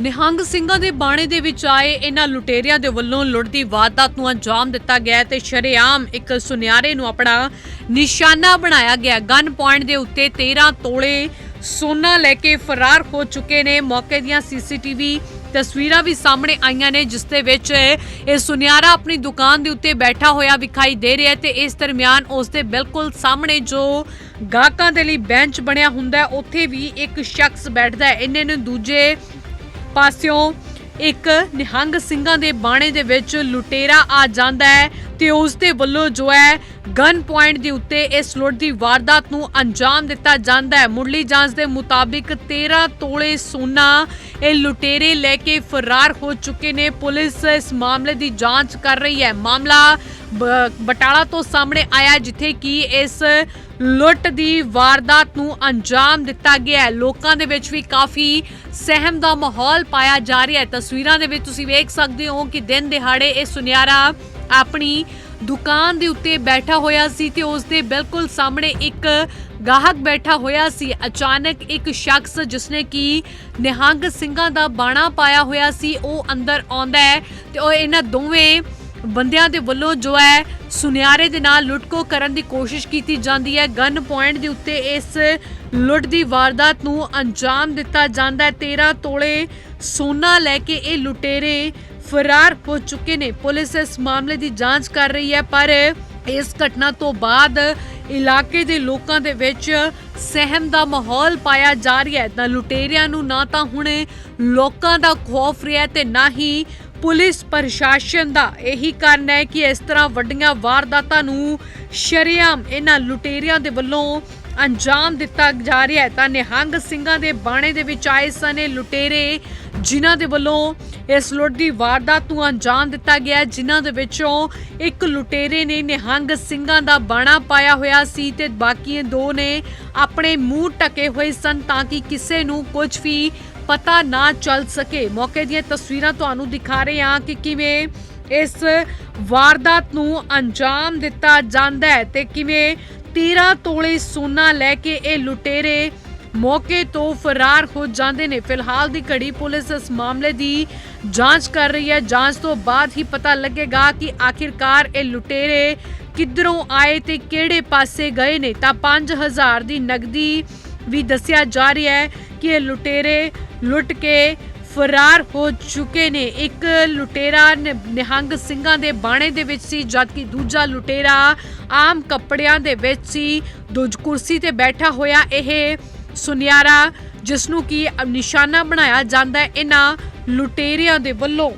ਨਿਹੰਗ ਸਿੰਘਾਂ ਦੇ ਬਾਣੇ ਦੇ ਵਿੱਚ ਆਏ ਇਹਨਾਂ ਲੁਟੇਰਿਆਂ ਦੇ ਵੱਲੋਂ ਲੁੱਟ ਵਾਰਦਾਤ ਨੂੰ ਅੰਜਾਮ ਦਿੱਤਾ ਗਿਆ ਹੈ ਤੇ ਸ਼ਰੇਆਮ ਇੱਕ ਸੁਨਿਆਰੇ ਨੂੰ ਆਪਣਾ ਨਿਸ਼ਾਨਾ ਬਣਾਇਆ ਗਿਆ ਗਨ ਪੁਆਇੰਟ ਦੇ ਉੱਤੇ 13 ਤੋਲੇ ਸੋਨਾ ਲੈ ਕੇ ਫਰਾਰ ਹੋ ਚੁੱਕੇ ਨੇ। ਮੌਕੇ ਦੀਆਂ ਸੀਸੀਟੀਵੀ ਤਸਵੀਰਾਂ ਵੀ ਸਾਹਮਣੇ ਆਈਆਂ ਨੇ, ਜਿਸ ਦੇ ਵਿੱਚ ਇਹ ਸੁਨਿਆਰਾ ਆਪਣੀ ਦੁਕਾਨ ਦੇ ਉੱਤੇ ਬੈਠਾ ਹੋਇਆ ਵਿਖਾਈ ਦੇ ਰਿਹਾ ਤੇ ਇਸ ਦਰਮਿਆਨ ਉਸ ਦੇ ਬਿਲਕੁਲ ਸਾਹਮਣੇ ਜੋ ਗਾਹਕਾਂ ਦੇ ਲਈ ਬੈਂਚ ਬਣਿਆ ਹੁੰਦਾ ਉੱਥੇ ਵੀ ਇੱਕ ਸ਼ਖਸ ਬੈਠਦਾ ਹੈ। ਇਹਨੇ ਨੂੰ ਦੂਜੇ ਪਾਸਿਓਂ ਇੱਕ ਨਿਹੰਗ ਸਿੰਘਾਂ ਦੇ ਬਾਣੇ ਦੇ ਵਿੱਚ ਲੁਟੇਰਾ ਆ ਜਾਂਦਾ ਹੈ ਤੇ ਉਸ ਦੇ ਵੱਲੋਂ ਜੋ ਹੈ ਗਨ ਪੁਆਇੰਟ ਦੇ ਉੱਤੇ ਇਸ ਲੁੱਟ ਦੀ ਵਾਰਦਾਤ ਨੂੰ ਅੰਜਾਮ ਦਿੱਤਾ ਜਾਂਦਾ ਹੈ। ਮੁੱਢਲੀ ਜਾਂਚ ਦੇ ਮੁਤਾਬਿਕ 13 ਤੋਲੇ ਸੋਨਾ ਇਹ ਲੁਟੇਰੇ ਲੈ ਕੇ ਫਰਾਰ ਹੋ ਚੁੱਕੇ ਨੇ। ਪੁਲਿਸ ਇਸ ਮਾਮਲੇ ਦੀ ਜਾਂਚ ਕਰ ਰਹੀ ਹੈ। ਮਾਮਲਾ ਬ- ਬਟਾਲਾ ਤੋਂ ਸਾਹਮਣੇ ਆਇਆ ਜਿੱਥੇ ਕਿ ਇਸ ਲੁੱਟ ਦੀ ਵਾਰਦਾਤ ਨੂੰ ਅੰਜਾਮ ਦਿੱਤਾ ਗਿਆ ਹੈ। ਲੋਕਾਂ ਦੇ ਵਿੱਚ ਵੀ ਕਾਫੀ ਸਹਿਮ ਦਾ ਮਾਹੌਲ ਪਾਇਆ ਜਾ ਰਿਹਾ ਹੈ। ਤਸਵੀਰਾਂ ਦੇ ਵਿੱਚ ਤੁਸੀਂ ਵੇਖ ਸਕਦੇ ਹੋ ਕਿ ਦਿਨ ਦਿਹਾੜੇ ਇਹ ਸੁਨਿਆਰਾ ਆਪਣੀ ਦੁਕਾਨ ਦੇ ਉੱਤੇ ਬੈਠਾ ਹੋਇਆ ਸੀ ਤੇ ਉਸ ਦੇ ਬਿਲਕੁਲ ਸਾਹਮਣੇ ਇੱਕ ਗਾਹਕ ਬੈਠਾ ਹੋਇਆ ਸੀ। ਅਚਾਨਕ ਇੱਕ ਸ਼ਖਸ ਜਿਸਨੇ ਕਿ ਨਿਹੰਗ ਸਿੰਘਾਂ ਦਾ ਬਾਣਾ ਪਾਇਆ ਹੋਇਆ ਸੀ, ਉਹ ਅੰਦਰ ਆਉਂਦਾ ਹੈ ਤੇ ਉਹ ਇਹਨਾਂ ਦੋਵੇਂ ਬੰਦਿਆਂ ਦੇ ਵੱਲੋਂ ਜੋ ਹੈ ਸੁਨਿਆਰੇ ਦੇ ਨਾਲ ਲੁੱਟਕੋ ਕਰਨ ਦੀ ਕੋਸ਼ਿਸ਼ ਕੀਤੀ ਜਾਂਦੀ ਹੈ। ਗਨ ਪੁਆਇੰਟ ਦੇ ਉੱਤੇ ਇਸ ਲੁੱਟ ਦੀ ਵਾਰਦਾਤ ਨੂੰ ਅੰਜਾਮ ਦਿੱਤਾ ਜਾਂਦਾ ਹੈ। 13 ਤੋਲੇ ਸੋਨਾ ਲੈ ਕੇ ਇਹ ਲੁਟੇਰੇ ਫਰਾਰ ਹੋ ਚੁੱਕੇ ਨੇ। ਪੁਲਿਸ ਇਸ ਮਾਮਲੇ ਦੀ ਜਾਂਚ ਕਰ ਰਹੀ ਹੈ, ਪਰ ਇਸ ਘਟਨਾ ਤੋਂ ਬਾਅਦ ਇਲਾਕੇ ਦੇ ਲੋਕਾਂ ਦੇ ਵਿੱਚ ਸਹਿਮ ਦਾ ਮਾਹੌਲ ਪਾਇਆ ਜਾ ਰਿਹਾ ਹੈ। ਤਾਂ ਲੁਟੇਰਿਆਂ ਨੂੰ ਨਾ ਤਾਂ ਹੁਣ ਲੋਕਾਂ ਦਾ ਖੌਫ ਰਿਹਾ ਤੇ ਨਾ ਹੀ ਪੁਲਿਸ ਪ੍ਰਸ਼ਾਸਨ ਦਾ ਇਹੀ ਕਾਰਨ ਹੈ ਕਿ ਇਸ ਤਰ੍ਹਾਂ ਵੱਡੀਆਂ ਵਾਰਦਾਤਾਂ ਨੂੰ ਸ਼ਰੇਆਮ ਇਹਨਾਂ ਲੁਟੇਰਿਆਂ ਦੇ ਵੱਲੋਂ ਅੰਜਾਮ ਦਿੱਤਾ ਜਾ ਰਿਹਾ ਹੈ। ਤਾਂ ਨਿਹੰਗ ਸਿੰਘਾਂ ਦੇ ਬਾਣੇ ਦੇ ਵਿੱਚ ਆਏ ਸਨ ਇਹ ਲੁਟੇਰੇ, ਜਿਨ੍ਹਾਂ ਦੇ ਵੱਲੋਂ ਇਸ ਲੁੱਟ ਦੀ ਵਾਰਦਾਤ ਨੂੰ ਅੰਜਾਮ ਦਿੱਤਾ ਗਿਆ ਜਿਨ੍ਹਾਂ ਦੇ ਵਿੱਚੋਂ ਇੱਕ ਲੁਟੇਰੇ ਨੇ ਨਿਹੰਗ ਸਿੰਘਾਂ ਦਾ ਬਾਣਾ ਪਾਇਆ ਹੋਇਆ ਸੀ ਤੇ ਬਾਕੀ ਦੋ ਨੇ ਆਪਣੇ ਮੂੰਹ ਢਕੇ ਹੋਏ ਸਨ ਤਾਂ ਕਿ ਕਿਸੇ ਨੂੰ ਕੁਝ ਵੀ ਪਤਾ ਨਾ ਚੱਲ ਸਕੇ। ਮੌਕੇ ਦੀਆਂ ਤਸਵੀਰਾਂ ਤੁਹਾਨੂੰ ਦਿਖਾ ਰਹੇ ਹਾਂ ਕਿ ਕਿਵੇਂ ਇਸ ਵਾਰਦਾਤ ਨੂੰ ਅੰਜਾਮ ਦਿੱਤਾ ਜਾਂਦਾ ਹੈ ਤੇ ਕਿਵੇਂ 13 ਤੋਲੇ ਸੋਨਾ ਲੈ ਕੇ ਇਹ ਲੁਟੇਰੇ ਮੌਕੇ ਤੋਂ ਫਰਾਰ ਹੋ ਜਾਂਦੇ ਨੇ। ਫਿਲਹਾਲ ਦੀ ਘੜੀ ਪੁਲਿਸ ਇਸ ਮਾਮਲੇ ਦੀ ਜਾਂਚ ਕਰ ਰਹੀ ਹੈ। ਜਾਂਚ ਤੋਂ ਬਾਅਦ ਹੀ ਪਤਾ ਲੱਗੇਗਾ ਕਿ ਆਖਿਰਕਾਰ ਇਹ ਲੁਟੇਰੇ ਕਿੱਧਰੋਂ ਆਏ ਤੇ ਕਿਹੜੇ ਪਾਸੇ ਗਏ ਨੇ। ਤਾਂ 5000 ਦੀ ਨਗਦੀ ਵੀ ਦੱਸਿਆ ਜਾ ਰਿਹਾ ਹੈ ਕਿ ਲੁਟੇਰੇ ਲੁੱਟ ਕੇ ਫਰਾਰ ਹੋ ਚੁੱਕੇ ਨੇ। ਇੱਕ ਲੁਟੇਰਾ ਨਿਹੰਗ ਸਿੰਘਾਂ ਦੇ ਬਾਣੇ ਦੇ ਵਿੱਚ ਸੀ ਜਦਕਿ ਦੂਜਾ ਲੁਟੇਰਾ ਆਮ ਕੱਪੜਿਆਂ ਦੇ ਵਿੱਚ ਸੀ। ਦੂਜ ਕੁਰਸੀ ਤੇ ਬੈਠਾ ਹੋਇਆ ਇਹ ਸੁਨਿਆਰਾ ਜਿਸ ਨੂੰ ਕੀ ਨਿਸ਼ਾਨਾ ਬਣਾਇਆ ਜਾਂਦਾ ਹੈ, ਇਹਨਾਂ ਲੁਟੇਰਿਆਂ ਦੇ ਵੱਲੋਂ।